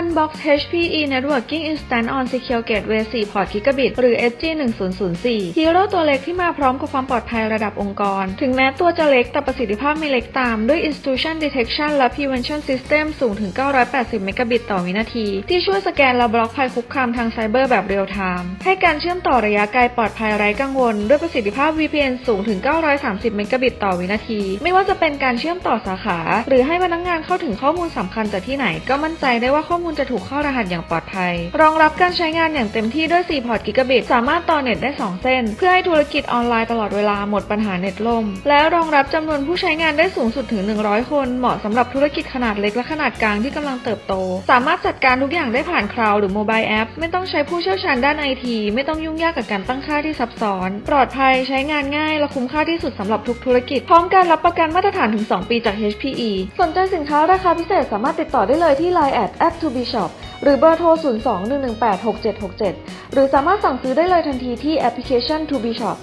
Unbox HPE Networking Instant on Secure Gateway 4 Port Gigabit หรือ SG 1004ฮีโร่ตัวเล็กที่มาพร้อมกับความปลอดภัยระดับองค์กร ถึงแม้ตัวจะเล็กแต่ประสิทธิภาพไม่เล็กตามด้วย Intrusion Detection และ Prevention System สูงถึง 980 เมกะบิตต่อวินาที ที่ช่วยสแกนและบล็อกภัยคุกคามทางไซเบอร์แบบเรียลไทม์ให้การเชื่อมต่อระยะไกลปลอดภัยไร้กังวล ด้วยประสิทธิภาพ VPN สูงถึง 930 เมกะบิตต่อวินาที ไม่ว่าจะเป็นการเชื่อมต่อสาขา หรือให้พนักงานเข้าถึงข้อมูลสำคัญจากที่ไหน ก็มั่นใจได้ว่าข้อมูลจะถูกเข้ารหัสอย่างปลอดภัย รองรับการใช้งานอย่างเต็มที่ด้วย 4 พอร์ตกิกะบิต สามารถต่อเน็ตได้ 2 เส้น เพื่อให้ธุรกิจออนไลน์ตลอดเวลาหมดปัญหาเน็ตล่ม และรองรับจำนวนผู้ใช้งานได้สูงสุดถึง 100 คน เหมาะสำหรับธุรกิจขนาดเล็กและขนาดกลางที่กำลังเติบโต สามารถจัดการทุกอย่างได้ผ่านคลาวด์หรือโมบายแอป ไม่ต้องใช้ผู้เชี่ยวชาญด้านไอที ไม่ต้องยุ่งยากกับการตั้งค่าที่ซับซ้อน ปลอดภัยใช้งานง่ายและคุ้มค่าที่สุดสำหรับทุกธุรกิจ พร้อมการรับประกันมาตรฐานถึง 2 ปีจาก HPE สนใจสินค้าราคาพิเศษสามารถติดต่อได้เลยที่ Line at at to be shop หรือเบอร์โทร 02-118-6767 หรือสามารถสั่งซื้อได้เลยทันทีที่แอปพลิเคชัน to be shop